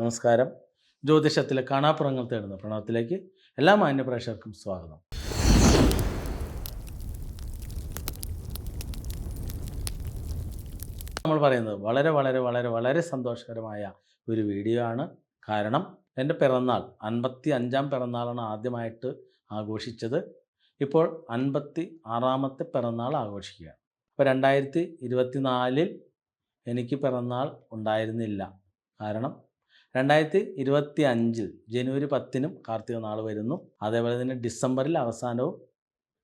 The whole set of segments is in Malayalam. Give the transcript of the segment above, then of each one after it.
നമസ്കാരം. ജ്യോതിഷത്തിലെ കാണാപ്പുറങ്ങൾ തേടുന്ന പ്രണവത്തിലേക്ക് എല്ലാ മാന്യപ്രേക്ഷകർക്കും സ്വാഗതം. നമ്മൾ പറയുന്നത് വളരെ വളരെ വളരെ വളരെ സന്തോഷകരമായ ഒരു വീഡിയോ ആണ്. കാരണം എന്റെ പിറന്നാൾ അൻപത്തി അഞ്ചാം പിറന്നാളാണ് ആദ്യമായിട്ട് ആഘോഷിച്ചത്. ഇപ്പോൾ അൻപത്തി ആറാമത്തെ പിറന്നാൾ ആഘോഷിക്കുകയാണ്. അപ്പോൾ രണ്ടായിരത്തി ഇരുപത്തി നാലിൽ എനിക്ക് പിറന്നാൾ ഉണ്ടായിരുന്നില്ല. കാരണം രണ്ടായിരത്തി ഇരുപത്തി അഞ്ചിൽ ജനുവരി പത്തിനും കാർത്തിക നാൾ വരുന്നു. അതേപോലെ തന്നെ ഡിസംബറിൽ അവസാനവും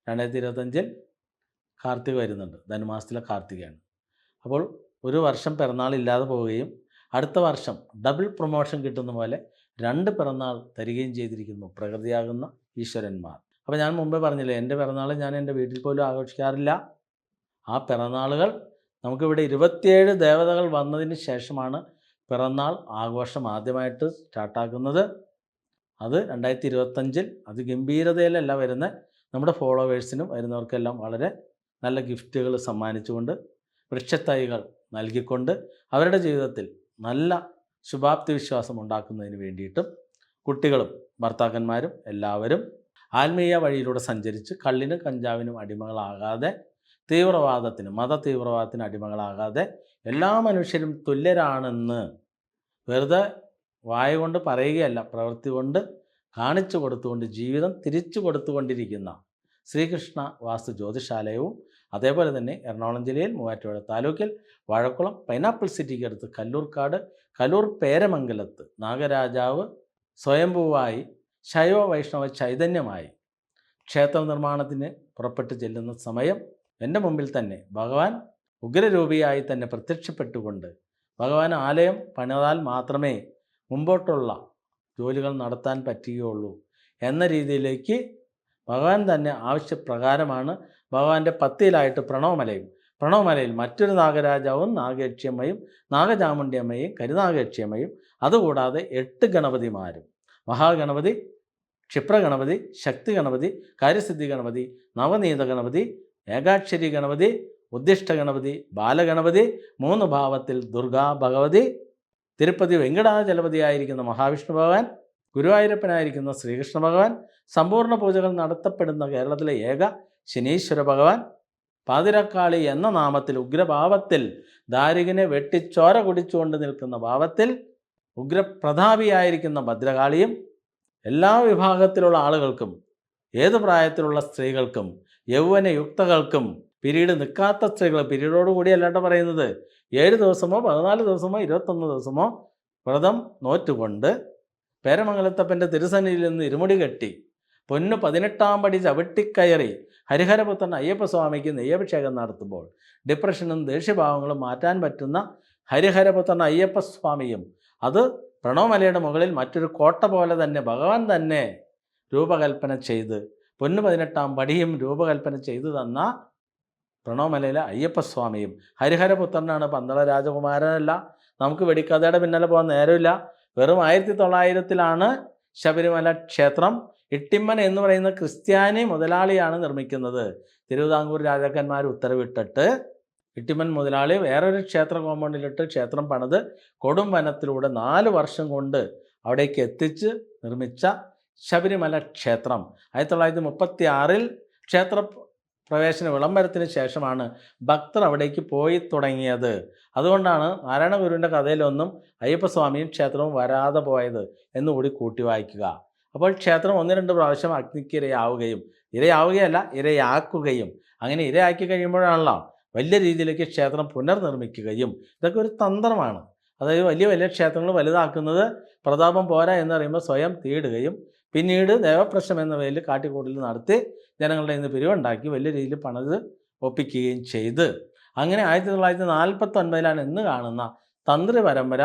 രണ്ടായിരത്തി ഇരുപത്തഞ്ചിൽ കാർത്തിക വരുന്നുണ്ട്. ധനുമാസത്തിലെ കാർത്തികയാണ്. അപ്പോൾ ഒരു വർഷം പിറന്നാൾ ഇല്ലാതെ പോവുകയും അടുത്ത വർഷം ഡബിൾ പ്രൊമോഷൻ കിട്ടുന്ന പോലെ രണ്ട് പിറന്നാൾ തരികയും ചെയ്തിരിക്കുന്നു പ്രകൃതിയാകുന്ന ഈശ്വരന്മാർ. അപ്പോൾ ഞാൻ മുമ്പേ പറഞ്ഞില്ലേ എന്റെ പിറന്നാൾ ഞാൻ എന്റെ വീട്ടിൽ പോലും ആഘോഷിക്കാറില്ല. ആ പിറന്നാളുകൾ നമുക്കിവിടെ ഇരുപത്തിയേഴ് ദേവതകൾ വന്നതിന് ശേഷമാണ് പിറന്നാൾ ആഘോഷം ആദ്യമായിട്ട് സ്റ്റാർട്ടാക്കുന്നത് അത് രണ്ടായിരത്തി ഇരുപത്തഞ്ചിൽ അത് ഗംഭീരതയിലല്ല വരുന്ന. നമ്മുടെ ഫോളോവേഴ്സിനും വരുന്നവർക്കെല്ലാം വളരെ നല്ല ഗിഫ്റ്റുകൾ സമ്മാനിച്ചുകൊണ്ട് വൃക്ഷത്തൈകൾ നൽകിക്കൊണ്ട് അവരുടെ ജീവിതത്തിൽ നല്ല ശുഭാപ്തി വിശ്വാസം ഉണ്ടാക്കുന്നതിന് വേണ്ടിയിട്ടും കുട്ടികളും ഭർത്താക്കന്മാരും എല്ലാവരും ആത്മീയ വഴിയിലൂടെ സഞ്ചരിച്ച് കള്ളിനും കഞ്ചാവിനും അടിമകളാകാതെ തീവ്രവാദത്തിന് മത തീവ്രവാദത്തിന് അടിമകളാകാതെ എല്ലാ മനുഷ്യരും തുല്യരാണെന്ന് വെറുതെ വായ കൊണ്ട് പറയുകയല്ല പ്രവൃത്തി കൊണ്ട് കാണിച്ചു കൊടുത്തുകൊണ്ട് ജീവിതം തിരിച്ചു കൊടുത്തുകൊണ്ടിരിക്കുന്ന ശ്രീകൃഷ്ണ വാസ്തു ജ്യോതിഷാലയവും അതേപോലെ തന്നെ എറണാകുളം ജില്ലയിൽ മൂവാറ്റുപുഴ താലൂക്കിൽ വാഴക്കുളം പൈനാപ്പിൾ സിറ്റിക്ക് അടുത്ത് കല്ലൂർക്കാട് കലൂർ പേരമംഗലത്ത് നാഗരാജാവ് സ്വയംഭുവായി ശൈവ വൈഷ്ണവ ചൈതന്യമായി ക്ഷേത്ര നിർമ്മാണത്തിന് പുറപ്പെട്ടു ചെല്ലുന്ന സമയം എന്റെ മുമ്പിൽ തന്നെ ഭഗവാൻ ഉഗ്രരൂപിയായി തന്നെ പ്രത്യക്ഷപ്പെട്ടുകൊണ്ട് ഭഗവാൻ ആലയം പണിതാൽ മാത്രമേ മുമ്പോട്ടുള്ള ജോലികൾ നടത്താൻ പറ്റുകയുള്ളൂ എന്ന രീതിയിലേക്ക് ഭഗവാൻ തന്നെ ആവശ്യപ്രകാരമാണ് ഭഗവാന്റെ പത്തിയിലായിട്ട് പ്രണവമലയും. പ്രണവമലയിൽ മറ്റൊരു നാഗരാജാവും നാഗേക്ഷിയമ്മയും നാഗചാമുണ്ഡിയമ്മയും കരുനാഗേക്ഷിയമ്മയും അതുകൂടാതെ എട്ട് ഗണപതിമാരും. മഹാഗണപതി ക്ഷിപ്രഗണപതി ശക്തി ഗണപതി കാര്യസിദ്ധി ഗണപതി നവനീത ഗണപതി ഏകാക്ഷരി ഗണപതി ഉദ്ദിഷ്ട ഗണപതി ബാലഗണപതി മൂന്ന് ഭാവത്തിൽ ദുർഗാ ഭഗവതി തിരുപ്പതി വെങ്കടാചലപതിയായിരിക്കുന്ന മഹാവിഷ്ണു ഭഗവാൻ ഗുരുവായൂരപ്പനായിരിക്കുന്ന ശ്രീകൃഷ്ണ ഭഗവാൻ സമ്പൂർണ പൂജകൾ നടത്തപ്പെടുന്ന കേരളത്തിലെ ഏക ശനീശ്വര ഭഗവാൻ പാതിരക്കാളി എന്ന നാമത്തിൽ ഉഗ്രഭാവത്തിൽ ദാരികനെ വെട്ടിച്ചോര കുടിച്ചുകൊണ്ട് നിൽക്കുന്ന ഭാവത്തിൽ ഉഗ്രപ്രതാപിയായിരിക്കുന്ന ഭദ്രകാളിയും എല്ലാ വിഭാഗത്തിലുള്ള ആളുകൾക്കും ഏത് പ്രായത്തിലുള്ള സ്ത്രീകൾക്കും യൗവനയുക്തകൾക്കും പിരീഡ് നിൽക്കാത്ത സ്ത്രീകൾ പിരീഡോട് കൂടി അല്ലാണ്ട് പറയുന്നത് ഏഴ് ദിവസമോ പതിനാല് ദിവസമോ ഇരുപത്തൊന്ന് ദിവസമോ വ്രതം നോറ്റുകൊണ്ട് പേരമംഗലത്തപ്പന്റെ തിരുസന്നിയിൽ നിന്ന് ഇരുമുടി കെട്ടി പൊന്നു പതിനെട്ടാം പടി ചവിട്ടിക്കയറി ഹരിഹരപുത്രൻ അയ്യപ്പസ്വാമിക്ക് നെയ്യഭിഷേകം നടത്തുമ്പോൾ ഡിപ്രഷനും ദേഷ്യഭാവങ്ങളും മാറ്റാൻ പറ്റുന്ന ഹരിഹരപുത്രൻ അയ്യപ്പസ്വാമിയും അത് പ്രണവമലയുടെ മുകളിൽ മറ്റൊരു കോട്ട പോലെ തന്നെ ഭഗവാൻ തന്നെ രൂപകൽപ്പന ചെയ്ത് പൊന്നു പതിനെട്ടാം പടിയും രൂപകൽപ്പന ചെയ്തു തന്ന പ്രണവമലയിലെ അയ്യപ്പസ്വാമിയും ഹരിഹരപുത്രനാണ് പന്തള രാജകുമാരനല്ല. നമുക്ക് വെടിക്കഥയുടെ പിന്നാലെ പോകാൻ നേരമില്ല. വെറും ആയിരത്തി തൊള്ളായിരത്തിലാണ് ശബരിമല ക്ഷേത്രം. ഇട്ടിമ്മൻ എന്ന് പറയുന്ന ക്രിസ്ത്യാനി മുതലാളിയാണ് നിർമ്മിക്കുന്നത്. തിരുവിതാംകൂർ രാജാക്കന്മാർ ഉത്തരവിട്ടിട്ട് ഇട്ടിമ്മൻ മുതലാളി വേറൊരു ക്ഷേത്ര കോമ്പൗണ്ടിലിട്ട് ക്ഷേത്രം പണിത് കൊടും വനത്തിലൂടെ നാല് വർഷം കൊണ്ട് അവിടേക്ക് എത്തിച്ച് നിർമ്മിച്ച ശബരിമല ക്ഷേത്രം. ആയിരത്തി തൊള്ളായിരത്തി മുപ്പത്തി ആറിൽ ക്ഷേത്ര പ്രവേശന വിളംബരത്തിന് ശേഷമാണ് ഭക്തർ അവിടേക്ക് പോയി തുടങ്ങിയത്. അതുകൊണ്ടാണ് നാരായണ ഗുരുവിന്റെ കഥയിലൊന്നും അയ്യപ്പസ്വാമിയും ക്ഷേത്രവും വരാതെ പോയത് എന്നുകൂടി കൂട്ടി വായിക്കുക. അപ്പോൾ ക്ഷേത്രം ഒന്ന് രണ്ട് പ്രാവശ്യം അഗ്നിക്ക് ഇരയാവുകയും ഇരയാവുകയല്ല ഇരയാക്കുകയും അങ്ങനെ ഇരയാക്കി കഴിയുമ്പോഴാണല്ലോ വലിയ രീതിയിലേക്ക് ക്ഷേത്രം പുനർനിർമ്മിക്കുകയും. ഇതൊക്കെ ഒരു തന്ത്രമാണ്. അതായത് വലിയ വലിയ ക്ഷേത്രങ്ങൾ വലുതാക്കുന്നത് പ്രതാപം പോരാ എന്ന് പറയുമ്പോൾ സ്വയം തീടുകയും പിന്നീട് ദേവപ്രശ്നം എന്ന പേരിൽ കാട്ടിക്കൂടൽ നടത്തി ജനങ്ങളുടെ ഇന്ന് പിരിവുണ്ടാക്കി വലിയ രീതിയിൽ പണിത് ഒപ്പിക്കുകയും ചെയ്ത്. അങ്ങനെ ആയിരത്തി തൊള്ളായിരത്തി നാൽപ്പത്തി ഒൻപതിലാണ് ഇന്ന് കാണുന്ന തന്ത്രി പരമ്പര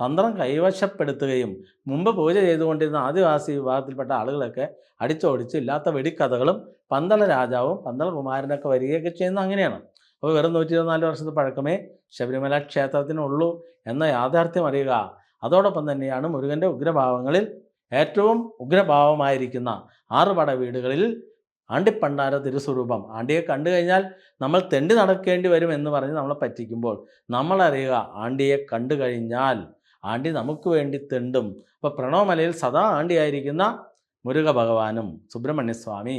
തന്ത്രം കൈവശപ്പെടുത്തുകയും മുമ്പ് പൂജ ചെയ്തുകൊണ്ടിരുന്ന ആദിവാസി വിഭാഗത്തിൽപ്പെട്ട ആളുകളൊക്കെ അടിച്ചോടിച്ച് ഇല്ലാത്ത വെടിക്കഥകളും പന്തള രാജാവും പന്തള കുമാരനൊക്കെ വരികയൊക്കെ ചെയ്യുന്നത് അങ്ങനെയാണ്. അപ്പോൾ വെറും നൂറ്റി ഇരുപത്തിനാല് വർഷത്തെ പഴക്കമേ ശബരിമല ക്ഷേത്രത്തിനുള്ളൂ എന്ന യാഥാർത്ഥ്യം അറിയുക. അതോടൊപ്പം തന്നെയാണ് മുരുകന്റെ ഉഗ്രഭാവങ്ങളിൽ ഏറ്റവും ഉഗ്രഭാവമായിരിക്കുന്ന ആറുപട വീടുകളിൽ ആണ്ടിപ്പണ്ടാര തിരുസ്വരൂപം. ആണ്ടിയെ കണ്ടു കഴിഞ്ഞാൽ നമ്മൾ തെണ്ടി നടക്കേണ്ടി വരും എന്ന് പറഞ്ഞ് നമ്മളെ പറ്റിക്കുമ്പോൾ നമ്മളറിയുക ആണ്ടിയെ കണ്ടു കഴിഞ്ഞാൽ ആണ്ടി നമുക്ക് വേണ്ടി തെണ്ടും. അപ്പോൾ പ്രണവമലയിൽ സദാ ആണ്ടിയായിരിക്കുന്ന മുരുക ഭഗവാനും സുബ്രഹ്മണ്യസ്വാമി.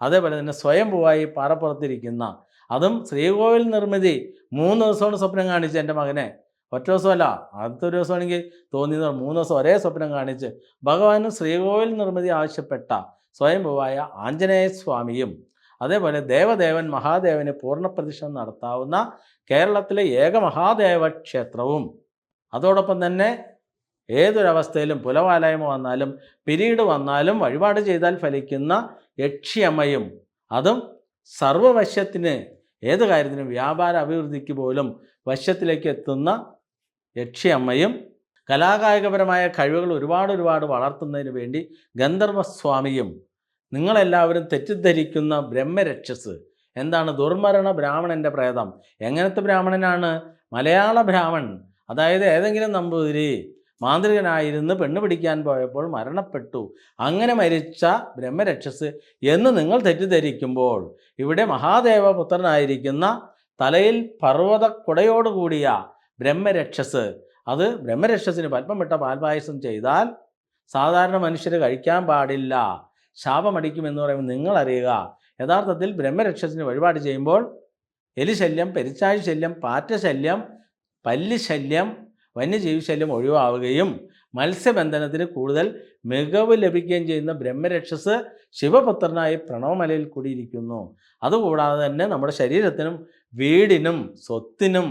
അതേപോലെ തന്നെ സ്വയംഭൂവായി പാറപ്പുറത്തിരിക്കുന്ന അതും ശ്രീകോവിൽ നിർമ്മിതി മൂന്ന് ദിവസമാണ് സ്വപ്നം കാണിച്ച് എന്റെ മകനെ. ഒറ്റ ദിവസമല്ല അടുത്ത ഒരു ദിവസമാണെങ്കിൽ തോന്നിയത് മൂന്ന് ദിവസം ഒരേ സ്വപ്നം കാണിച്ച് ഭഗവാനും ശ്രീകോവിൽ നിർമ്മിതി ആവശ്യപ്പെട്ട സ്വയംഭുവായ ആഞ്ജനേയ സ്വാമിയും അതേപോലെ ദേവദേവൻ മഹാദേവന് പൂർണപ്രതിഷ്ഠ നടത്താവുന്ന കേരളത്തിലെ ഏക മഹാദേവ ക്ഷേത്രവും. അതോടൊപ്പം തന്നെ ഏതൊരവസ്ഥയിലും പുലവാലായ്മ വന്നാലും പിരീഡ് വന്നാലും വഴിപാട് ചെയ്താൽ ഫലിക്കുന്ന യക്ഷിയമ്മയും അതും സർവവശ്യത്തിന് ഏത് കാര്യത്തിനും വ്യാപാര അഭിവൃദ്ധിക്ക് പോലും വശ്യത്തിലേക്ക് എത്തുന്ന യക്ഷിയമ്മയും കലാകായികപരമായ കഴിവുകൾ ഒരുപാട് ഒരുപാട് വളർത്തുന്നതിന് വേണ്ടി ഗന്ധർവസ്വാമിയും നിങ്ങളെല്ലാവരും തെറ്റിദ്ധരിക്കുന്ന ബ്രഹ്മരക്ഷസ്. എന്താണ് ദുർമരണ ബ്രാഹ്മണന്റെ പ്രേതം? എങ്ങനത്തെ ബ്രാഹ്മണനാണ്? മലയാള ബ്രാഹ്മൺ അതായത് ഏതെങ്കിലും നമ്പൂതിരി മാന്ത്രികനായിരുന്ന് പെണ്ണ് പിടിക്കാൻ പോയപ്പോൾ മരണപ്പെട്ടു. അങ്ങനെ മരിച്ച ബ്രഹ്മരക്ഷസ് എന്ന് നിങ്ങൾ തെറ്റിദ്ധരിക്കുമ്പോൾ ഇവിടെ മഹാദേവ പുത്രനായിരിക്കുന്ന തലയിൽ പർവത കുടയോടുകൂടിയ ബ്രഹ്മരക്ഷസ്. അത് ബ്രഹ്മരക്ഷസിന് പത്മമിട്ട പാൽപായസം ചെയ്താൽ സാധാരണ മനുഷ്യർ കഴിക്കാൻ പാടില്ല. ശാപമടിക്കുമെന്ന് പറയുമ്പോൾ നിങ്ങളറിയുക. യഥാർത്ഥത്തിൽ ബ്രഹ്മരക്ഷസിന് വഴിപാട് ചെയ്യുമ്പോൾ എലിശല്യം പെരിച്ചാഴി ശല്യം പാറ്റശല്യം പല്ലിശല്യം വന്യജീവിശല്യം ശല്യം വന്യജീവി ശല്യം ഒഴിവാവുകയും മത്സ്യബന്ധനത്തിന് കൂടുതൽ മികവ് ലഭിക്കുകയും ചെയ്യുന്ന ബ്രഹ്മരക്ഷസ് ശിവപുത്രനായി പ്രണവമലയിൽ കൂടിയിരിക്കുന്നു. അതുകൂടാതെ തന്നെ നമ്മുടെ ശരീരത്തിനും വീടിനും സ്വത്തിനും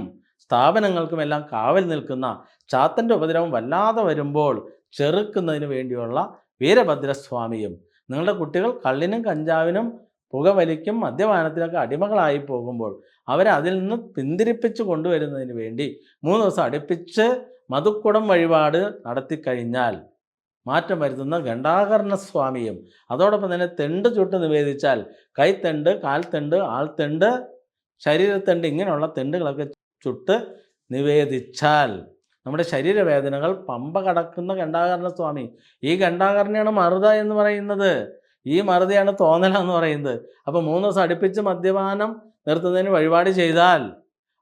സ്ഥാപനങ്ങൾക്കുമെല്ലാം കാവൽ നിൽക്കുന്ന ചാത്തന്റെ ഉപദ്രവം വല്ലാതെ വരുമ്പോൾ ചെറുക്കുന്നതിന് വേണ്ടിയുള്ള വീരഭദ്രസ്വാമിയും നിങ്ങളുടെ കുട്ടികൾ കള്ളിനും കഞ്ചാവിനും പുകവലിക്കും മദ്യപാനത്തിനൊക്കെ അടിമകളായി പോകുമ്പോൾ അവരെ അതിൽ നിന്ന് പിന്തിരിപ്പിച്ച് കൊണ്ടുവരുന്നതിന് വേണ്ടി മൂന്ന് ദിവസം അടുപ്പിച്ച് മധുക്കുടം വഴിപാട് നടത്തിക്കഴിഞ്ഞാൽ മാറ്റം വരുത്തുന്ന ഘണ്ടാകർണ സ്വാമിയും അതോടൊപ്പം തന്നെ തെണ്ട് ചുട്ട് നിവേദിച്ചാൽ കൈത്തെണ്ട് കാൽത്തെണ്ട് ആൾത്തെണ്ട് ശരീരത്തെണ്ട് ഇങ്ങനെയുള്ള തെണ്ടുകളൊക്കെ ചുട്ട് നിവേദിച്ചാൽ നമ്മുടെ ശരീരവേദനകൾ പമ്പ കടക്കുന്ന ഖണ്ഡാകരണ സ്വാമി. ഈ ഘണ്ടാകർണയാണ് മറുത എന്ന് പറയുന്നത്. ഈ മറുതയാണ് തോന്നല എന്ന് പറയുന്നത്. അപ്പോൾ മൂന്ന് ദിവസം അടുപ്പിച്ച് മദ്യപാനം നിർത്തുന്നതിന് വഴിപാട് ചെയ്താൽ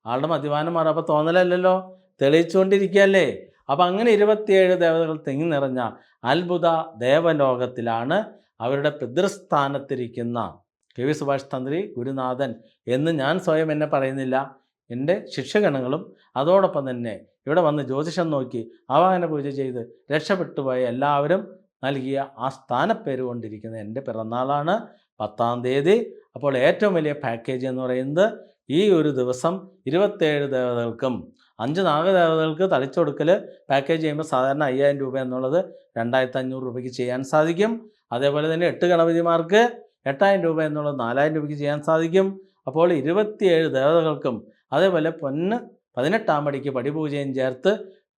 ആളുടെ മദ്യപാനം മാറും. അപ്പോൾ തോന്നലല്ലല്ലോ. തെളിയിച്ചുകൊണ്ടിരിക്കുകയല്ലേ. അപ്പം അങ്ങനെ ഇരുപത്തിയേഴ് ദേവതകൾ തിങ്ങി നിറഞ്ഞ അത്ഭുത ദേവലോകത്തിലാണ് അവരുടെ പിതൃസ്ഥാനത്തിരിക്കുന്ന കെ വി സുഭാഷ് തന്ത്രി ഗുരുനാഥൻ എന്ന് ഞാൻ സ്വയം എന്നെ പറയുന്നില്ല. എന്റെ ശിക്ഷഗണങ്ങളും അതോടൊപ്പം തന്നെ ഇവിടെ വന്ന് ജ്യോതിഷം നോക്കി ആവാഹന പൂജ ചെയ്ത് രക്ഷപ്പെട്ടു പോയ എല്ലാവരും നൽകിയ ആ സ്ഥാനപ്പേര് കൊണ്ടിരിക്കുന്ന എന്റെ പിറന്നാളാണ് പത്താം തീയതി. അപ്പോൾ ഏറ്റവും വലിയ പാക്കേജ് എന്ന് പറയുന്നത് ഈ ഒരു ദിവസം ഇരുപത്തേഴ് ദേവതകൾക്കും അഞ്ച് നാഗദേവതകൾക്ക് തളിച്ചൊടുക്കൽ പാക്കേജ് ചെയ്യുമ്പോൾ സാധാരണ അയ്യായിരം രൂപ എന്നുള്ളത് രണ്ടായിരത്തി അഞ്ഞൂറ് രൂപയ്ക്ക് ചെയ്യാൻ സാധിക്കും. അതേപോലെ തന്നെ എട്ട് ഗണപതിമാർക്ക് എട്ടായിരം രൂപ എന്നുള്ളത് നാലായിരം രൂപയ്ക്ക് ചെയ്യാൻ സാധിക്കും. അപ്പോൾ ഇരുപത്തിയേഴ് ദേവതകൾക്കും അതേപോലെ പൊന്ന് പതിനെട്ടാം പടിക്ക് പടിപൂജയും ചേർത്ത്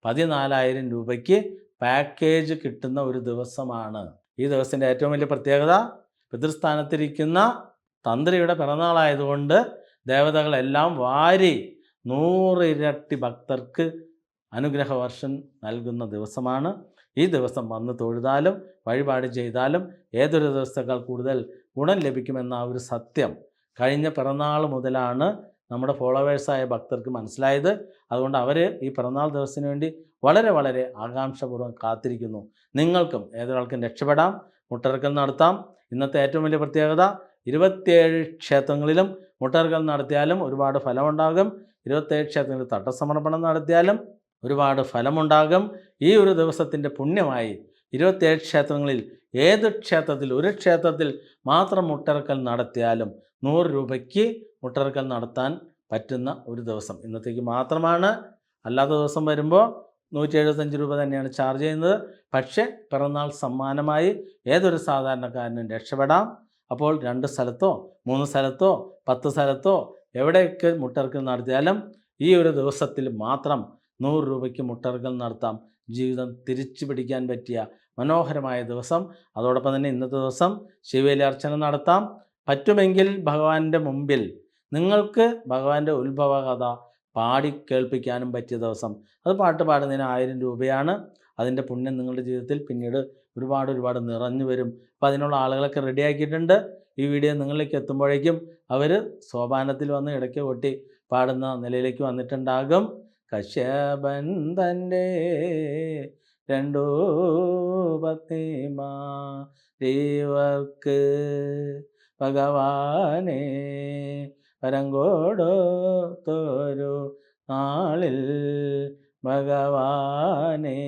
പതിനാലായിരം രൂപയ്ക്ക് പാക്കേജ് കിട്ടുന്ന ഒരു ദിവസമാണ്. ഈ ദിവസത്തിന്റെ ഏറ്റവും വലിയ പ്രത്യേകത പിതൃസ്ഥാനത്തിരിക്കുന്ന തന്ത്രിയുടെ പിറന്നാളായതുകൊണ്ട് ദേവതകളെല്ലാം വാരി നൂറിരട്ടി ഭക്തർക്ക് അനുഗ്രഹവർഷം നൽകുന്ന ദിവസമാണ്. ഈ ദിവസം വന്ന് തൊഴുതാലും വഴിപാട് ചെയ്താലും ഏതൊരു ദിവസത്തേക്കാൾ കൂടുതൽ ഗുണം ലഭിക്കുമെന്ന ആ ഒരു സത്യം കഴിഞ്ഞ പിറന്നാൾ മുതലാണ് നമ്മുടെ ഫോളോവേഴ്സായ ഭക്തർക്ക് മനസ്സിലായത്. അതുകൊണ്ട് അവർ ഈ പിറന്നാൾ ദിവസത്തിന് വേണ്ടി വളരെ വളരെ ആകാംക്ഷപൂർവം കാത്തിരിക്കുന്നു. നിങ്ങൾക്കും ഏതൊരാൾക്കും രക്ഷപ്പെടാം. മുട്ടറക്കൽ നടത്താം. ഇന്നത്തെ ഏറ്റവും വലിയ പ്രത്യേകത ഇരുപത്തിയേഴ് ക്ഷേത്രങ്ങളിലും മുട്ടറക്കൽ നടത്തിയാലും ഒരുപാട് ഫലമുണ്ടാകും. ഇരുപത്തേഴ് ക്ഷേത്രങ്ങളിൽ തട്ടസമർപ്പണം നടത്തിയാലും ഒരുപാട് ഫലമുണ്ടാകും. ഈ ഒരു ദിവസത്തിന്റെ പുണ്യമായി ഇരുപത്തേഴ് ക്ഷേത്രങ്ങളിൽ ഏത് ക്ഷേത്രത്തിൽ ഒരു ക്ഷേത്രത്തിൽ മാത്രം മുട്ടറക്കൽ നടത്തിയാലും നൂറ് രൂപയ്ക്ക് മുട്ടറക്കൽ നടത്താൻ പറ്റുന്ന ഒരു ദിവസം. ഇന്നത്തേക്ക് മാത്രമാണ്. അല്ലാത്ത ദിവസം വരുമ്പോൾ നൂറ്റി എഴുപത്തഞ്ച് രൂപ തന്നെയാണ് ചാർജ് ചെയ്യുന്നത്. പക്ഷേ പിറന്നാൾ സമ്മാനമായി ഏതൊരു സാധാരണക്കാരനും രക്ഷപ്പെടാം. അപ്പോൾ രണ്ട് സ്ഥലത്തോ മൂന്ന് സ്ഥലത്തോ പത്ത് സ്ഥലത്തോ എവിടെയൊക്കെ മുട്ടർക്കൽ നടത്തിയാലും ഈ ഒരു ദിവസത്തിൽ മാത്രം നൂറ് രൂപയ്ക്ക് മുട്ടർക്കൽ നടത്താം. ജീവിതം തിരിച്ചു പിടിക്കാൻ പറ്റിയ മനോഹരമായ ദിവസം. അതോടൊപ്പം തന്നെ ഇന്നത്തെ ദിവസം ശിവയിലെ അർച്ചന നടത്താം. പറ്റുമെങ്കിൽ ഭഗവാന്റെ മുമ്പിൽ നിങ്ങൾക്ക് ഭഗവാന്റെ ഉത്ഭവ കഥ പാടി കേൾപ്പിക്കാനും പറ്റിയ ദിവസം. അത് പാട്ട് പാടുന്നതിന് ആയിരം രൂപയാണ്. അതിന്റെ പുണ്യം നിങ്ങളുടെ ജീവിതത്തിൽ പിന്നീട് ഒരുപാട് ഒരുപാട് നിറഞ്ഞു വരും. അപ്പോൾ അതിനുള്ള ആളുകളൊക്കെ റെഡിയാക്കിയിട്ടുണ്ട് ഈ വീഡിയോ നിങ്ങളിലേക്ക് എത്തുമ്പോഴേക്കും അവർ സോപാനത്തിൽ വന്ന് ഇടയ്ക്ക് കൊട്ടി പാടുന്ന നിലയിലേക്ക് വന്നിട്ടുണ്ടാകും. കശ്യപൻ തന്റെ രണ്ടു പത്നിമാരിവർക്ക് ഭഗവാനെ വരങ്കോടോത്തൊരു നാളിൽ ഭഗവാനെ.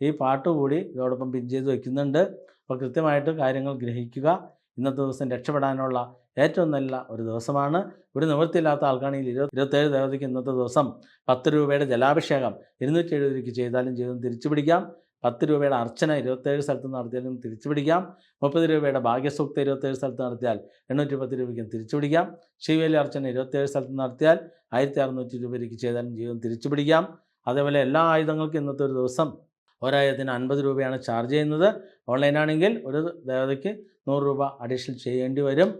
ഈ പാട്ട് കൂടി ഇതോടൊപ്പം പിൻ ചെയ്ത് വയ്ക്കുന്നുണ്ട് അപ്പോൾ കൃത്യമായിട്ട് കാര്യങ്ങൾ ഗ്രഹിക്കുക. ഇന്നത്തെ ദിവസം രക്ഷപ്പെടാനുള്ള ഏറ്റവും നല്ല ഒരു ദിവസമാണ്. ഒരു നിവൃത്തിയില്ലാത്ത ആൾക്കാണെങ്കിൽ ഇരുപത് ഇരുപത്തേഴ് ദേവതയ്ക്ക് ഇന്നത്തെ ദിവസം പത്ത് രൂപയുടെ ജലാഭിഷേകം ഇരുന്നൂറ്റി എഴുപത് രൂപയ്ക്ക് ചെയ്താലും ജീവിതം തിരിച്ചു പിടിക്കാം പത്ത് രൂപയുടെ അർച്ചന ഇരുപത്തേഴ് സ്ഥലത്ത് നടത്തിയാലും തിരിച്ചു പിടിക്കാം മുപ്പത് രൂപയുടെ ഭാഗ്യസൂക്ത ഇരുപത്തേഴ് സ്ഥലത്ത് നടത്തിയാൽ എണ്ണൂറ്റി പത്ത് രൂപയ്ക്കും തിരിച്ചു പിടിക്കാം ശിവേലി അർച്ചന ഇരുപത്തേഴ് സ്ഥലത്ത് നടത്തിയാൽ ആയിരത്തി അറുന്നൂറ്റി രൂപയ്ക്ക് ചെയ്താലും ജീവിതം തിരിച്ചു പിടിക്കാം അതേപോലെ എല്ലാ ആയുധങ്ങൾക്കും ഇന്നത്തെ ഒരു ദിവസം ഒരായുധത്തിന് അൻപത് രൂപയാണ് ചാർജ് ചെയ്യുന്നത്. ഓൺലൈനാണെങ്കിൽ ഒരു ദേവതയ്ക്ക് നൂറ് രൂപ അഡീഷണൽ ചെയ്യേണ്ടി വരും.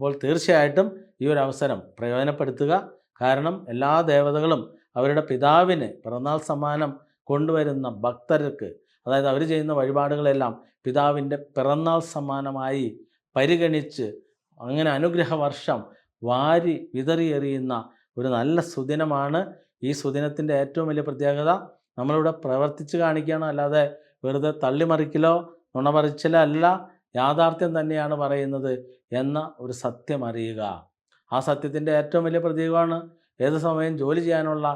അപ്പോൾ തീർച്ചയായിട്ടും ഈ ഒരു അവസരം പ്രയോജനപ്പെടുത്തുക. കാരണം എല്ലാ ദേവതകളും അവരുടെ പിതാവിന് പിറന്നാൾ സമ്മാനം കൊണ്ടുവരുന്ന ഭക്തർക്ക് അതായത് അവർ ചെയ്യുന്ന വഴിപാടുകളെല്ലാം പിതാവിന്റെ പിറന്നാൾ സമ്മാനമായി പരിഗണിച്ച് അങ്ങനെ അനുഗ്രഹ വർഷം വാരി വിതറിയെറിയുന്ന ഒരു നല്ല സുദിനമാണ് ഈ സുദിനത്തിന്റെ ഏറ്റവും വലിയ പ്രത്യേകത. നമ്മളിവിടെ പ്രവർത്തിച്ച് കാണിക്കുകയാണ്. അല്ലാതെ വെറുതെ തള്ളിമറിക്കലോ നുണപറിച്ചിലോ അല്ല യാഥാർത്ഥ്യം തന്നെയാണ് പറയുന്നത് എന്ന ഒരു സത്യം അറിയുക. ആ സത്യത്തിന്റെ ഏറ്റവും വലിയ പ്രതീകമാണ് ഏത് സമയം ജോലി ചെയ്യാനുള്ള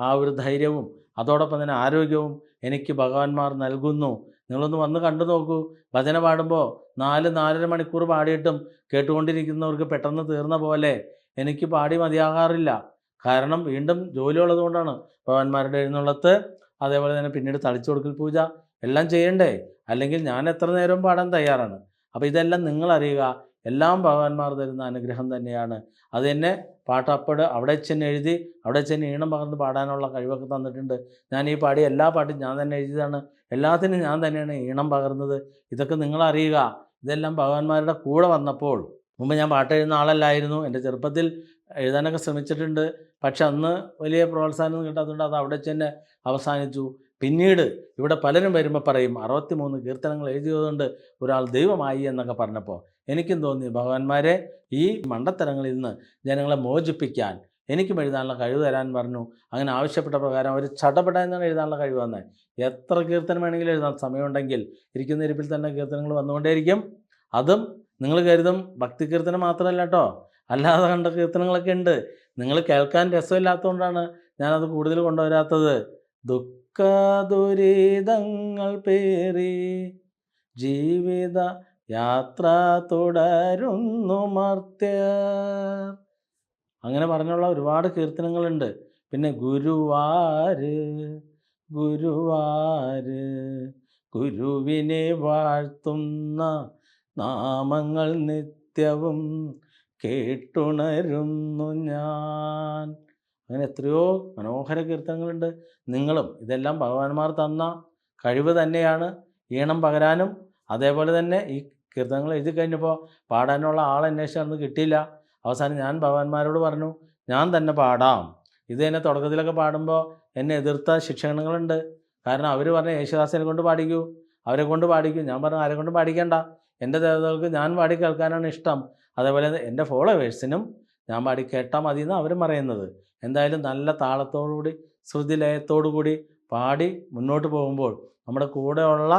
ആ ഒരു ധൈര്യവും അതോടൊപ്പം തന്നെ ആരോഗ്യവും എനിക്ക് ഭഗവാന്മാർ നൽകുന്നു. നിങ്ങളൊന്ന് വന്ന് കണ്ടു നോക്കൂ. ഭജന പാടുമ്പോൾ നാല് നാലര മണിക്കൂർ പാടിയിട്ടും കേട്ടുകൊണ്ടിരിക്കുന്നവർക്ക് പെട്ടെന്ന് തീർന്ന പോലെ എനിക്ക് പാടി മതിയാകാറില്ല. കാരണം വീണ്ടും ജോലി ഉള്ളതുകൊണ്ടാണ്. ഭഗവാന്മാരുടെ എഴുന്നള്ളത്ത് അതേപോലെ തന്നെ പിന്നീട് തളിച്ചു കൊടുക്കൽ പൂജ എല്ലാം ചെയ്യണ്ടേ? അല്ലെങ്കിൽ ഞാൻ എത്ര നേരം പാടാൻ തയ്യാറാണ്? അപ്പോൾ ഇതെല്ലാം നിങ്ങൾ അറിയുക. എല്ലാം ഭഗവാന്മാർ തരുന്ന അനുഗ്രഹം തന്നെയാണ്. അത് തന്നെ പാട്ടപ്പട് അവിടെ ചെന്ന് എഴുതി അവിടെ ചെന്ന് ഈണം പകർന്ന് പാടാനുള്ള കഴിവൊക്കെ തന്നിട്ടുണ്ട്. ഞാൻ ഈ പാടി എല്ലാ പാട്ടും ഞാൻ തന്നെ എഴുതിയതാണ്. എല്ലാത്തിനും ഞാൻ തന്നെയാണ് ഈണം പകർന്നത്. ഇതൊക്കെ നിങ്ങൾ അറിയുക. ഇതെല്ലാം ഭഗവാന്മാരുടെ കൂടെ വന്നപ്പോൾ മുമ്പ് ഞാൻ പാട്ട് എഴുതുന്ന ആളല്ലായിരുന്നു. എന്റെ ചെറുപ്പത്തിൽ എഴുതാനൊക്കെ ശ്രമിച്ചിട്ടുണ്ട്. പക്ഷെ അന്ന് വലിയ പ്രോത്സാഹനം കിട്ടാത്തതുകൊണ്ട് അത് അവിടെ ചെന്ന് അവസാനിച്ചു. പിന്നീട് ഇവിടെ പലരും വരുമ്പോൾ പറയും അറുപത്തി മൂന്ന് കീർത്തനങ്ങൾ എഴുതിയതുകൊണ്ട് ഒരാൾ ദൈവമായി എന്നൊക്കെ പറഞ്ഞപ്പോൾ എനിക്കും തോന്നി ഭഗവാന്മാരെ ഈ മണ്ടത്തരങ്ങളിൽ നിന്ന് ജനങ്ങളെ മോചിപ്പിക്കാൻ എനിക്കും എഴുതാനുള്ള കഴിവ് തരാൻ പറഞ്ഞു. അങ്ങനെ ആവശ്യപ്പെട്ട പ്രകാരം അവർ ചടപട എഴുതാനുള്ള കഴിവ് വന്നത് എത്ര കീർത്തനം വേണമെങ്കിലും എഴുതാൻ സമയമുണ്ടെങ്കിൽ ഇരിക്കുന്ന ഇരിപ്പിൽ തന്നെ കീർത്തനങ്ങൾ വന്നുകൊണ്ടേയിരിക്കും. അതും നിങ്ങൾ കരുതും. ഭക്തി കീർത്തനം മാത്രമല്ല കേട്ടോ അല്ലാതെ കണ്ട കീർത്തനങ്ങളൊക്കെ ഉണ്ട്. നിങ്ങൾ കേൾക്കാൻ രസമില്ലാത്തതുകൊണ്ടാണ് ഞാനത് കൂടുതൽ കൊണ്ടുവരാത്തത്. ദുഃഖ ദുരിതങ്ങൾ പേറി ജീവിത യാത്ര തുടരുന്നു മർത്യർ. അങ്ങനെ പറഞ്ഞുള്ള ഒരുപാട് കീർത്തനങ്ങളുണ്ട്. പിന്നെ ഗുരുവാര് ഗുരുവാര് ഗുരുവിനെ വാഴ്ത്തുന്ന നാമങ്ങൾ നിത്യവും കേട്ടുണരുന്നു ഞാൻ. അങ്ങനെ എത്രയോ മനോഹര കീർത്തനങ്ങളുണ്ട്. നിങ്ങളും ഇതെല്ലാം ഭഗവാന്മാർ തന്ന കഴിവ് തന്നെയാണ്. ഈണം പകരാനും അതേപോലെ തന്നെ ഈ കീർത്തനങ്ങൾ എഴുതി കഴിഞ്ഞപ്പോൾ പാടാനുള്ള ആൾ അന്ന് കിട്ടിയില്ല. അവസാനം ഞാൻ ഭഗവാന്മാരോട് പറഞ്ഞു ഞാൻ തന്നെ പാടാം. ഇത് തന്നെ തുടക്കത്തിലൊക്കെ പാടുമ്പോൾ എന്നെ എതിർത്ത ശിക്ഷണങ്ങളുണ്ട്. കാരണം അവർ പറഞ്ഞ യേശുദാസിനെ കൊണ്ട് പാടിക്കൂ അവരെ കൊണ്ട് പാടിക്കൂ. ഞാൻ പറഞ്ഞു ആരെ കൊണ്ട് പാടിക്കണ്ട. എന്റെ ദേവതകൾക്ക് ഞാൻ പാടി കേൾക്കാനാണ് ഇഷ്ടം. അതേപോലെ എന്റെ ഫോളോവേഴ്സിനും ഞാൻ പാടി കേട്ടാൽ മതി എന്നാണ് അവർ പറയുന്നത്. എന്തായാലും നല്ല താളത്തോടുകൂടി ശ്രുതിലയത്തോടുകൂടി പാടി മുന്നോട്ട് പോകുമ്പോൾ നമ്മുടെ കൂടെയുള്ള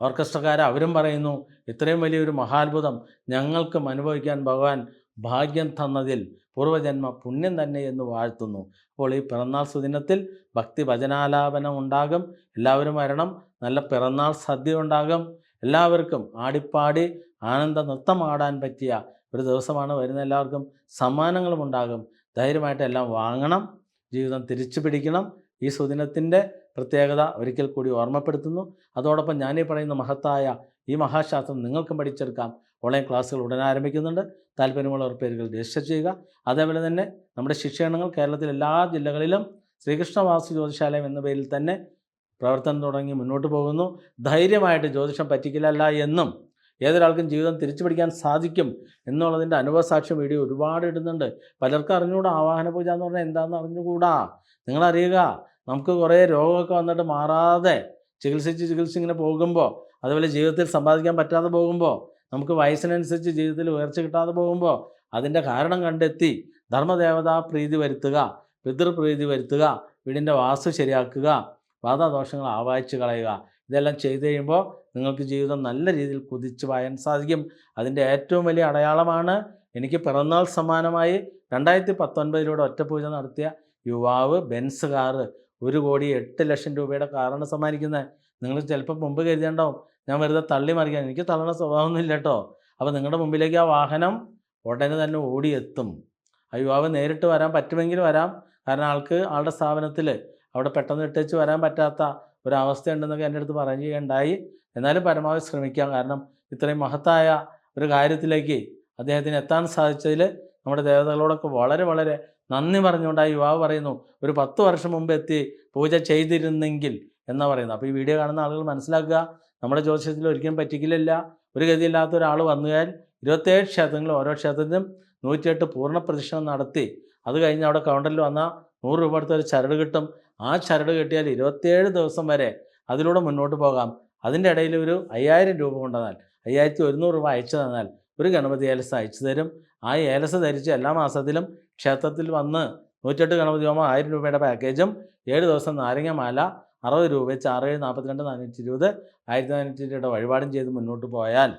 ഓർക്കസ്ട്രക്കാർ അവരും പറയുന്നു ഇത്രയും വലിയൊരു മഹാത്ഭുതം ഞങ്ങൾക്കും അനുഭവിക്കാൻ ഭഗവാൻ ഭാഗ്യം തന്നതിൽ പൂർവജന്മ പുണ്യം തന്നെ എന്ന് വാഴ്ത്തുന്നു. അപ്പോൾ ഈ പിറന്നാൾ സുദിനത്തിൽ ഭക്തി ഭജനാലാപനം ഉണ്ടാകും. എല്ലാവരും വരണം. നല്ല പിറന്നാൾ സദ്യ ഉണ്ടാകും. എല്ലാവർക്കും ആടിപ്പാടി ആനന്ദ നൃത്തമാടാൻ പറ്റിയ ഒരു ദിവസമാണ് വരുന്ന എല്ലാവർക്കും സമ്മാനങ്ങളും ഉണ്ടാകും. ധൈര്യമായിട്ട് എല്ലാം വാങ്ങണം. ജീവിതം തിരിച്ചു പിടിക്കണം. ഈ സുദിനത്തിന്റെ പ്രത്യേകത ഒരിക്കൽ കൂടി ഓർമ്മപ്പെടുത്തുന്നു. അതോടൊപ്പം ഞാനീ പറയുന്ന മഹത്തായ ഈ മഹാശാസ്ത്രം നിങ്ങൾക്കും പഠിച്ചെടുക്കാം. ഓൺലൈൻ ക്ലാസ്സുകൾ ഉടൻ ആരംഭിക്കുന്നുണ്ട്. താല്പര്യമുള്ളവർ പേരുകൾ രജിസ്റ്റർ ചെയ്യുക. അതേപോലെ തന്നെ നമ്മുടെ ശിക്ഷണങ്ങൾ കേരളത്തിലെ എല്ലാ ജില്ലകളിലും ശ്രീകൃഷ്ണവാസു ജ്യോതിശാലയം എന്ന പേരിൽ തന്നെ പ്രവർത്തനം തുടങ്ങി മുന്നോട്ട് പോകുന്നു. ധൈര്യമായിട്ട് ജ്യോതിഷം പറ്റിക്കില്ലല്ല എന്നും ഏതൊരാൾക്കും ജീവിതം തിരിച്ചു പിടിക്കാൻ സാധിക്കും എന്നുള്ളതിന്റെ അനുഭവസാക്ഷ്യം വീഡിയോ ഒരുപാട് ഇടുന്നുണ്ട്. പലർക്കും അറിഞ്ഞുകൂടാ ആവാഹന പൂജ എന്ന് പറഞ്ഞാൽ എന്താണെന്ന് അറിഞ്ഞുകൂടാ. നിങ്ങളറിയുക നമുക്ക് കുറേ രോഗമൊക്കെ വന്നിട്ട് മാറാതെ ചികിത്സിച്ച് ചികിത്സിച്ച് ഇങ്ങനെ പോകുമ്പോൾ അതുപോലെ ജീവിതത്തിൽ സമ്പാദിക്കാൻ പറ്റാതെ പോകുമ്പോൾ നമുക്ക് വയസ്സിനനുസരിച്ച് ജീവിതത്തിൽ ഉയർച്ച കിട്ടാതെ പോകുമ്പോൾ അതിന്റെ കാരണം കണ്ടെത്തി ധർമ്മദേവതാ പ്രീതി വരുത്തുക പിതൃപ്രീതി വരുത്തുക വീടിന്റെ വാസ്തു ശരിയാക്കുക വാതാദോഷങ്ങൾ ആവാഹിച്ച് കളയുക. ഇതെല്ലാം ചെയ്തു കഴിയുമ്പോൾ നിങ്ങൾക്ക് ജീവിതം നല്ല രീതിയിൽ കുതിച്ചു പായാൻ സാധിക്കും. അതിന്റെ ഏറ്റവും വലിയ അടയാളമാണ് എനിക്ക് പിറന്നാൾ സമ്മാനമായി രണ്ടായിരത്തി പത്തൊൻപതിലൂടെ ഒറ്റപൂജ നടത്തിയ യുവാവ് ബെൻസ് കാറ് ഒരു കോടി എട്ട് ലക്ഷം രൂപയുടെ കാറാണ് സമ്മാനിക്കുന്നത്. നിങ്ങൾ ചിലപ്പോൾ മുമ്പ് കരുതേണ്ടാവും ഞാൻ വെറുതെ തള്ളി മറിക്കാൻ. എനിക്ക് തള്ളണ സ്വഭാവമൊന്നുമില്ല കേട്ടോ അപ്പോൾ നിങ്ങളുടെ മുമ്പിലേക്ക് ആ വാഹനം ഉടനെ തന്നെ ഓടിയെത്തും. ആ യുവാവ് നേരിട്ട് വരാൻ പറ്റുമെങ്കിൽ വരാം. കാരണം ആൾക്ക് ആളുടെ സ്ഥാപനത്തിൽ അവിടെ പെട്ടെന്ന് ഇട്ടേച്ച് വരാൻ പറ്റാത്ത ഒരവസ്ഥയുണ്ടെന്നൊക്കെ എന്റെ അടുത്ത് പറയുകയുണ്ടായി. എന്നാലും പരമാവധി ശ്രമിക്കാം. കാരണം ഇത്രയും മഹത്തായ ഒരു കാര്യത്തിലേക്ക് അദ്ദേഹത്തിന് എത്താൻ സാധിച്ചതിൽ നമ്മുടെ ദേവതകളോടൊക്കെ വളരെ വളരെ നന്ദി പറഞ്ഞുകൊണ്ട് ആ യുവാവ് പറയുന്നു ഒരു പത്ത് വർഷം മുമ്പ് എത്തി പൂജ ചെയ്തിരുന്നെങ്കിൽ എന്നാ പറയുന്നത്. അപ്പോൾ ഈ വീഡിയോ കാണുന്ന ആളുകൾ മനസ്സിലാക്കുക നമ്മുടെ ജ്യോതിഷത്തിൽ ഒരിക്കലും പറ്റിക്കില്ല ഒരു ഗതിയില്ലാത്ത ഒരാൾ വന്നുകഴിഞ്ഞാൽ ഇരുപത്തേഴ് ക്ഷേത്രങ്ങൾ ഓരോ ക്ഷേത്രത്തിലും നൂറ്റിയെട്ട് പൂർണ പ്രദക്ഷിണം നടത്തി. അത് കഴിഞ്ഞ് അവിടെ കൗണ്ടറിൽ വന്നാൽ നൂറ് രൂപ അടുത്ത ഒരു ചരട് കിട്ടും. ആ ചരട് കിട്ടിയാൽ ഇരുപത്തേഴ് ദിവസം വരെ അതിലൂടെ മുന്നോട്ട് പോകാം. അതിന്റെ ഇടയിൽ ഒരു അയ്യായിരം രൂപ കൊണ്ടുവന്നാൽ അയ്യായിരത്തി ഒരുന്നൂറ് രൂപ അയച്ചു തന്നാൽ ഒരു ഗണപതി ഏലസ് അയച്ചു തരും. ആ ഏലസ ധരിച്ച് എല്ലാ മാസത്തിലും ക്ഷേത്രത്തിൽ വന്ന് നൂറ്റെട്ട് ഗണപതി ഹോമം ആയിരം രൂപയുടെ പാക്കേജും ഏഴ് ദിവസം നാരങ്ങമാല അറുപത് രൂപ വെച്ച് ആറ് ഏഴ് നാൽപ്പത്തിരണ്ട് നാനൂറ്റി ഇരുപത് ആയിരത്തി നാനൂറ്റി ഇരുപത് വഴിപാടും ചെയ്ത് മുന്നോട്ട് പോയാൽ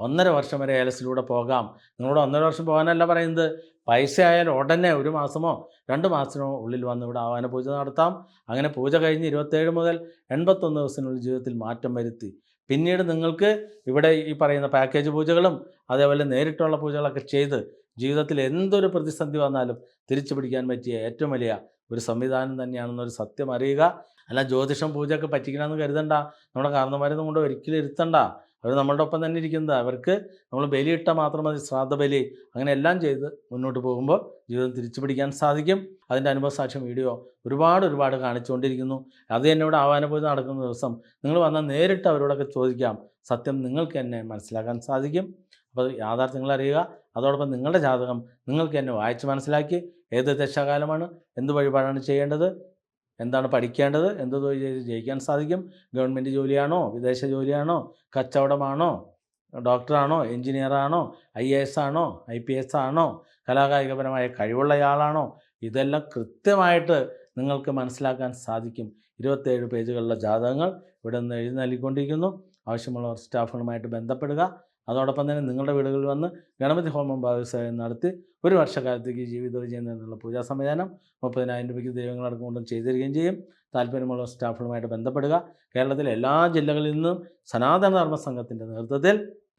ഒന്നര വർഷം വരെ ഏലസിലൂടെ പോകാം. നിങ്ങളോട് ഒന്നര വർഷം പോകാനല്ല പറയുന്നത്. പൈസ ആയാൽ ഉടനെ ഒരു മാസമോ രണ്ട് മാസമോ ഉള്ളിൽ വന്ന് ഇവിടെ ആവാന പൂജ നടത്താം. അങ്ങനെ പൂജ കഴിഞ്ഞ് ഇരുപത്തേഴ് മുതൽ എൺപത്തൊന്ന് ദിവസത്തിനുള്ളിൽ ജീവിതത്തിൽ മാറ്റം വരുത്തി. പിന്നീട് നിങ്ങൾക്ക് ഇവിടെ ഈ പറയുന്ന പാക്കേജ് പൂജകളും അതേപോലെ നേരിട്ടുള്ള പൂജകളൊക്കെ ചെയ്ത് ജീവിതത്തിൽ എന്തൊരു പ്രതിസന്ധി വന്നാലും തിരിച്ചു പിടിക്കാൻ പറ്റിയ ഏറ്റവും വലിയ ഒരു സംവിധാനം തന്നെയാണെന്നൊരു സത്യം അറിയുക. അല്ല ജ്യോതിഷം പൂജയൊക്കെ പറ്റിക്കണമെന്ന് കരുതണ്ട. നമ്മുടെ കാരണന്മാരെ കൊണ്ട് ഒരിക്കലും ഇരുത്തണ്ട. അവർ നമ്മളുടെ ഒപ്പം തന്നെ ഇരിക്കുന്നത്. അവർക്ക് നമ്മൾ ബലിയിട്ടാൽ മാത്രം മതി ശ്രാദ്ധ ബലി അങ്ങനെ എല്ലാം ചെയ്ത് മുന്നോട്ട് പോകുമ്പോൾ ജീവിതം തിരിച്ചു പിടിക്കാൻ സാധിക്കും. അതിന്റെ അനുഭവ സാക്ഷ്യം വീഡിയോ ഒരുപാട് ഒരുപാട് കാണിച്ചുകൊണ്ടിരിക്കുന്നു. അത് തന്നെ ഇവിടെ ആവാന പൂജ നടക്കുന്ന ദിവസം നിങ്ങൾ വന്നാൽ നേരിട്ട് അവരോടൊക്കെ ചോദിക്കാം. സത്യം നിങ്ങൾക്ക് തന്നെ മനസ്സിലാക്കാൻ സാധിക്കും. അപ്പോൾ യാഥാർത്ഥ്യങ്ങൾ അറിയുക. അതോടൊപ്പം നിങ്ങളുടെ ജാതകം നിങ്ങൾക്ക് തന്നെ വായിച്ച് മനസ്സിലാക്കി. ഏത് ദശാകാലമാണ്? എന്ത് വഴിപാടാണ് ചെയ്യേണ്ടത്? എന്താണ് പഠിക്കേണ്ടത്? എന്ത് തൊഴിൽ ജയിക്കാൻ സാധിക്കും? ഗവൺമെന്റ് ജോലിയാണോ? വിദേശ ജോലിയാണോ? കച്ചവടമാണോ? ഡോക്ടറാണോ? എഞ്ചിനീയറാണോ? ഐ എ എസ് ആണോ? ഐ പി എസ് ആണോ? കലാകായികപരമായ കഴിവുള്ളയാളാണോ? ഇതെല്ലാം കൃത്യമായിട്ട് നിങ്ങൾക്ക് മനസ്സിലാക്കാൻ സാധിക്കും. ഇരുപത്തേഴ് പേജുകളിലെ ജാതകങ്ങൾ ഇവിടെ നിന്ന് എഴുതി നൽകിക്കൊണ്ടിരിക്കുന്നു. ആവശ്യമുള്ളവർ സ്റ്റാഫുകളുമായിട്ട് ബന്ധപ്പെടുക. അതോടൊപ്പം തന്നെ നിങ്ങളുടെ വീടുകളിൽ വന്ന് ഗണപതി ഹോമം ഭാഗസ്വയം നടത്തി ഒരു വർഷക്കാലത്തേക്ക് ജീവിതവിജയം എന്നുള്ള പൂജാ സംവിധാനം മുപ്പതിനായിരം രൂപയ്ക്ക് ദൈവങ്ങളടക്കം കൊണ്ടും ചെയ്തു തരികയും ചെയ്യും. താല്പര്യമുള്ള സ്റ്റാഫുകളുമായിട്ട് ബന്ധപ്പെടുക. കേരളത്തിലെ എല്ലാ ജില്ലകളിൽ നിന്നും സനാതന ധർമ്മ സംഘത്തിന്റെ നേതൃത്വത്തിൽ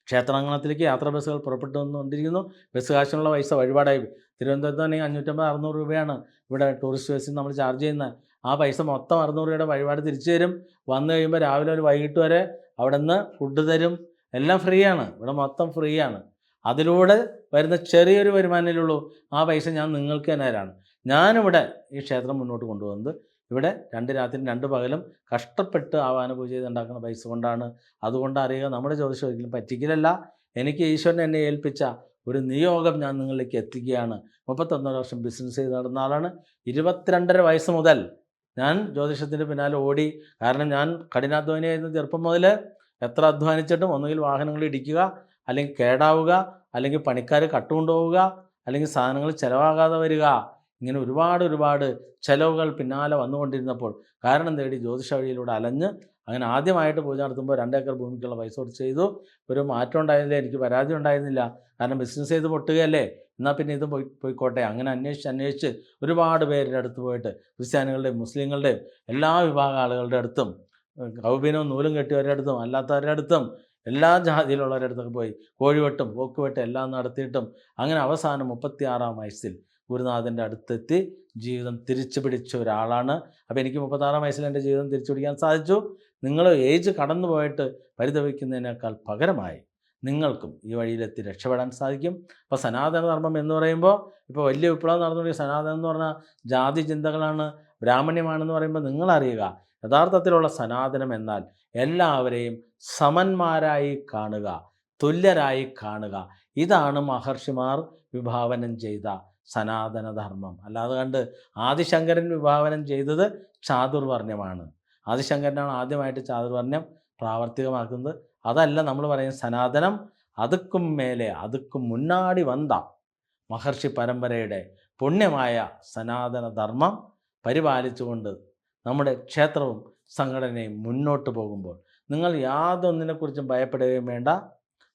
ക്ഷേത്രാങ്കണത്തിലേക്ക് യാത്രാ ബസ്സുകൾ പുറപ്പെട്ടു വന്നുകൊണ്ടിരിക്കുന്നു ബസ് കാശിനുള്ള പൈസ വഴിപാടായി. തിരുവനന്തപുരത്ത് തന്നെ അഞ്ഞൂറ്റമ്പത് അറുന്നൂറ് രൂപയാണ് ഇവിടെ ടൂറിസ്റ്റ് ബസ്സിൽ നമ്മൾ ചാർജ് ചെയ്യുന്നത്. ആ പൈസ മൊത്തം അറുന്നൂറ് രൂപയുടെ വഴിപാട് തിരിച്ചു തരും. വന്നു കഴിയുമ്പോൾ രാവിലെ ഒരു വൈകിട്ട് വരെ അവിടെ നിന്ന് ഫുഡ് തരും. എല്ലാം ഫ്രീ ആണ് ഇവിടെ മൊത്തം ഫ്രീ ആണ് അതിലൂടെ വരുന്ന ചെറിയൊരു വരുമാനമേ ആ പൈസ ഞാൻ നിങ്ങൾക്ക് തന്നെയാണ് ഞാനിവിടെ ഈ ക്ഷേത്രം മുന്നോട്ട് കൊണ്ടുവന്നത് ഇവിടെ രണ്ട് രാത്രി രണ്ട് പകലും കഷ്ടപ്പെട്ട് ആവാന പൂജ ചെയ്ത് ഉണ്ടാക്കുന്ന പൈസ കൊണ്ടാണ്. അതുകൊണ്ട് അറിയുക നമ്മുടെ ജ്യോതിഷം ഒരിക്കലും പറ്റിക്കലല്ല. എനിക്ക് ഈശ്വരനെ എന്നെ ഏൽപ്പിച്ച ഒരു നിയോഗം ഞാൻ നിങ്ങളിലേക്ക് എത്തിക്കുകയാണ്. മുപ്പത്തൊന്നര വർഷം ബിസിനസ് ചെയ്ത് നടന്ന ആളാണ്. ഇരുപത്തിരണ്ടര വയസ്സ് മുതൽ ഞാൻ ജ്യോതിഷത്തിന്റെ പിന്നാലെ ഓടി. കാരണം ഞാൻ കഠിനാധ്വാനിയായിരുന്ന ചെറുപ്പം മുതൽ എത്ര അധ്വാനിച്ചിട്ടും ഒന്നുകിൽ വാഹനങ്ങൾ ഇടിക്കുക അല്ലെങ്കിൽ കേടാവുക അല്ലെങ്കിൽ പണിക്കാർ കട്ടുകൊണ്ടുപോവുക അല്ലെങ്കിൽ സാധനങ്ങൾ ചിലവാകാതെ വരിക. ഇങ്ങനെ ഒരുപാട് ഒരുപാട് ചിലവുകൾ പിന്നാലെ വന്നുകൊണ്ടിരുന്നപ്പോൾ കാരണം തേടി ജ്യോതിഷവഴിയിലൂടെ അലഞ്ഞ് അങ്ങനെ ആദ്യമായിട്ട് പൂജ നടത്തുമ്പോൾ രണ്ടേക്കർ ഭൂമിക്കുള്ള പൈസ കൊടുത്ത് ചെയ്തു. ഒരു മാറ്റം ഉണ്ടായിരുന്നില്ല എനിക്ക് പരാതി ഉണ്ടായിരുന്നില്ല. കാരണം ബിസിനസ് ചെയ്ത് പൊട്ടുകയല്ലേ? എന്നാൽ പിന്നെ ഇത് പോയി പോയിക്കോട്ടെ. അങ്ങനെ അന്വേഷിച്ച് അന്വേഷിച്ച് ഒരുപാട് പേരുടെ അടുത്ത് പോയിട്ട് ക്രിസ്ത്യാനികളുടെയും മുസ്ലിങ്ങളുടെയും എല്ലാ വിഭാഗ ആളുകളുടെ അടുത്തും കൗബീനവും നൂലും കെട്ടിയവരുടെ അടുത്തും അല്ലാത്തവരുടെ അടുത്തും എല്ലാ ജാതിയിലുള്ളവരുടെ അടുത്തൊക്കെ പോയി കോഴിവെട്ടും പോക്കുവെട്ടും എല്ലാം നടത്തിയിട്ടും അങ്ങനെ അവസാനം മുപ്പത്തിയാറാം വയസ്സിൽ ഗുരുനാഥന്റെ അടുത്തെത്തി ജീവിതം തിരിച്ചു പിടിച്ച ഒരാളാണ്. അപ്പോൾ എനിക്ക് മുപ്പത്താറാം വയസ്സിൽ എന്റെ ജീവിതം തിരിച്ചു പിടിക്കാൻ സാധിച്ചു. നിങ്ങൾ ഏജ് കടന്നു പോയിട്ട് പരിതപിക്കുന്നതിനേക്കാൾ പകരമായി നിങ്ങൾക്കും ഈ വഴിയിലെത്തി രക്ഷപ്പെടാൻ സാധിക്കും. അപ്പോൾ സനാതനധർമ്മം എന്ന് പറയുമ്പോൾ ഇപ്പോൾ വലിയ വിപ്ലവം നടന്നുകൊണ്ടിരിക്കുന്ന സനാതനം എന്ന് പറഞ്ഞാൽ ജാതി ചിന്തകളാണ് ബ്രാഹ്മണ്യമാണെന്ന് പറയുമ്പോൾ നിങ്ങളറിയുക യഥാർത്ഥത്തിലുള്ള സനാതനം എന്നാൽ എല്ലാവരെയും സമന്മാരായി കാണുക തുല്യരായി കാണുക. ഇതാണ് മഹർഷിമാർ വിഭാവനം ചെയ്ത സനാതനധർമ്മം. അല്ലാതെ കണ്ട് ആദിശങ്കരൻ വിഭാവനം ചെയ്തത് ചാതുർവർണ്യമാണ് ആദിശങ്കരനാണ് ആദ്യമായിട്ട് ചാതുർവർണ്യം പ്രാവർത്തികമാക്കുന്നത്. അതല്ല നമ്മൾ പറയുന്ന സനാതനം അതുക്കും മേലെ അതുക്കും മുന്നാടി വന്ന മഹർഷി പരമ്പരയുടെ പുണ്യമായ സനാതനധർമ്മം പരിപാലിച്ചുകൊണ്ട് നമ്മുടെ ക്ഷേത്രവും സംഘടനയും മുന്നോട്ട് പോകുമ്പോൾ നിങ്ങൾ യാതൊന്നിനെക്കുറിച്ചും ഭയപ്പെടുകയും വേണ്ട.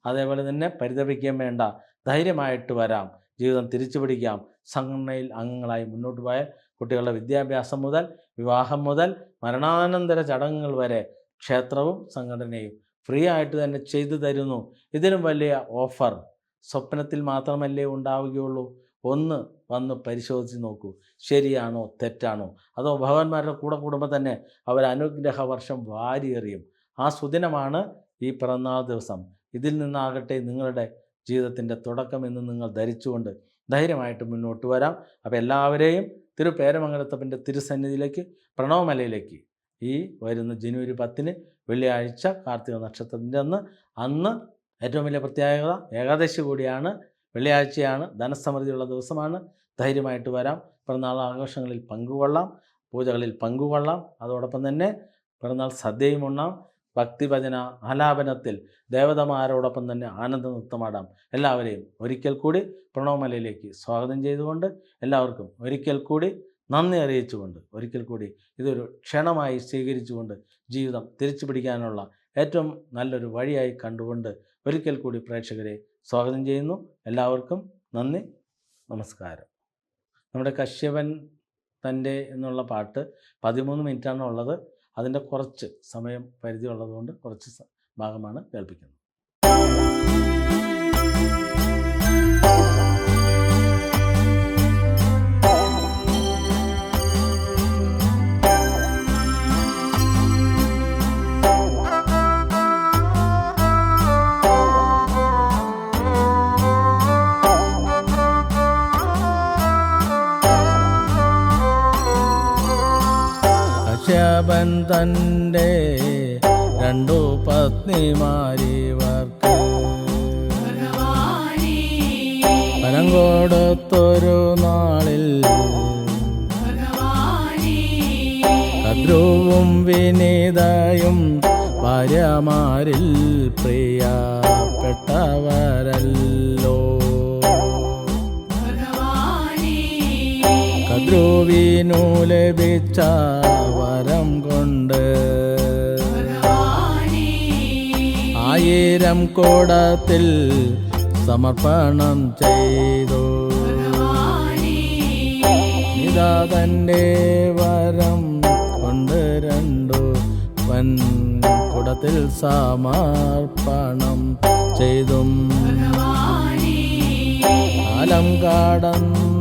അതേപോലെ തന്നെ പരിതപിക്കുകയും വേണ്ട. ധൈര്യമായിട്ട് വരാം. ജീവിതം തിരിച്ചു പിടിക്കാം. സംഘടനയിൽ അംഗങ്ങളായി മുന്നോട്ട് പോയാൽ കുട്ടികളുടെ വിദ്യാഭ്യാസം മുതൽ വിവാഹം മുതൽ മരണാനന്തര ചടങ്ങുകൾ വരെ ക്ഷേത്രവും സംഘടനയും ഫ്രീ ആയിട്ട് തന്നെ ചെയ്തു തരുന്നു. ഇതിലും വലിയ ഓഫർ സ്വപ്നത്തിൽ മാത്രമല്ലേ ഉണ്ടാവുകയുള്ളൂ. ഒന്ന് വന്ന് പരിശോധിച്ച് നോക്കൂ. ശരിയാണോ തെറ്റാണോ? അതോ ഭഗവാന്മാരുടെ കൂടെ കൂടുമ്പോൾ തന്നെ അവർ അനുഗ്രഹ വർഷം വാരിയെറിയും. ആ സുദിനമാണ് ഈ പിറന്നാൾ ദിവസം. ഇതിൽ നിന്നാകട്ടെ നിങ്ങളുടെ ജീവിതത്തിന്റെ തുടക്കമെന്ന് നിങ്ങൾ ധരിച്ചുകൊണ്ട് ധൈര്യമായിട്ട് മുന്നോട്ട് വരാം. അപ്പോൾ എല്ലാവരെയും തിരുപേരമംഗലത്തപ്പന്റെ തിരുസന്നിധിയിലേക്ക് പ്രണവമലയിലേക്ക് ഈ വരുന്ന ജനുവരി പത്തിന് വെള്ളിയാഴ്ച കാർത്തിക നക്ഷത്രത്തിന്റെ അന്ന്. അന്ന് ഏറ്റവും വലിയ പ്രത്യേകത ഏകാദശി കൂടിയാണ് വെള്ളിയാഴ്ചയാണ് ധനസമൃദ്ധിയുള്ള ദിവസമാണ്. ധൈര്യമായിട്ട് വരാം. പിറന്നാൾ ആഘോഷങ്ങളിൽ പങ്കുകൊള്ളാം. പൂജകളിൽ പങ്കുകൊള്ളാം. അതോടൊപ്പം തന്നെ പിറന്നാൾ സദ്യയും ഉണ്ണാം. ഭക്തിഭജന ആലാപനത്തിൽ ദേവതമാരോടൊപ്പം തന്നെ ആനന്ദ നൃത്തമാടാം എല്ലാവരെയും ഒരിക്കൽ കൂടി പ്രണവമലയിലേക്ക് സ്വാഗതം ചെയ്തുകൊണ്ട് എല്ലാവർക്കും ഒരിക്കൽ കൂടി നന്ദി അറിയിച്ചുകൊണ്ട് ഒരിക്കൽ കൂടി ഇതൊരു ക്ഷണമായി സ്വീകരിച്ചുകൊണ്ട് ജീവിതം തിരിച്ചു പിടിക്കാനുള്ള ഏറ്റവും നല്ലൊരു വഴിയായി കണ്ടുകൊണ്ട് ഒരിക്കൽ കൂടി പ്രേക്ഷകരെ സ്വാഗതം ചെയ്യുന്നു. എല്ലാവർക്കും നന്ദി. നമസ്കാരം. നമ്മുടെ കശ്യപൻ തന്റെ എന്നുള്ള പാട്ട് പതിമൂന്ന് മിനിറ്റാണ് ഉള്ളത്. അതിന്റെ കുറച്ച് സമയം പരിധി ഉള്ളതുകൊണ്ട് കുറച്ച് ഭാഗമാണ് കേൾപ്പിക്കുന്നത്. കശ്യപൻ തന്റെ രണ്ടു പത്നിമാരിവർക്ക് ഫലം കൊടുത്തൊരു നാളിൽ കദ്രുവും വിനീതയും ഭാര്യമാരിൽ പ്രിയപ്പെട്ടവരല്ലോ. കദ്രുവിനു ലഭിച്ച വരം കൊണ്ട് ആയിരം കോടത്തിൽ സമർപ്പണം ചെയ്തു. ഇതാ തന്റെ വരം കൊണ്ട് രണ്ടു വൻ കുടത്തിൽ സമർപ്പണം ചെയ്തും. കാലം കടന്നു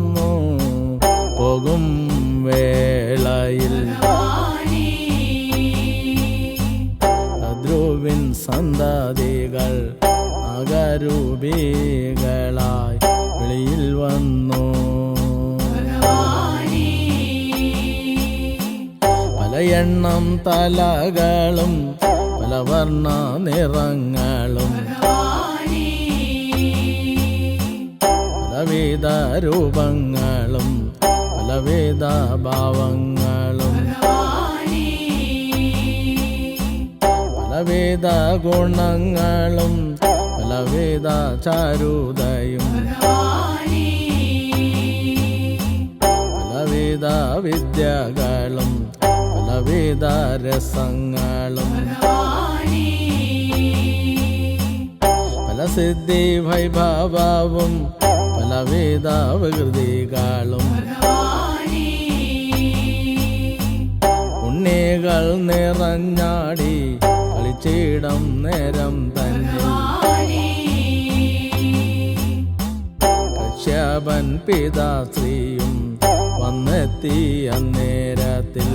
പോകും വേളയിൽ. ധ്രുവിൻ സന്തതികൾ അകരൂപികളായി വെളിയിൽ വന്നു. പല എണ്ണം തലകളും പല വർണ നിറങ്ങളും പലവിധ രൂപങ്ങളും പലവിധ പലവേദ ഗുണങ്ങളും പലവേദ ചാരുതയും പലവേദ വിദ്യകളും പലവേദ രസങ്ങളും പല സിദ്ധി വൈഭവവും പലവിധ വികൃതികളും ഉണ്ണികൾ നിറഞ്ഞാടി കളിച്ചിടം നേരം തന്നെ. കശ്യപൻ പിതാശ്രീയും വന്നെത്തി അന്നേരത്തിൽ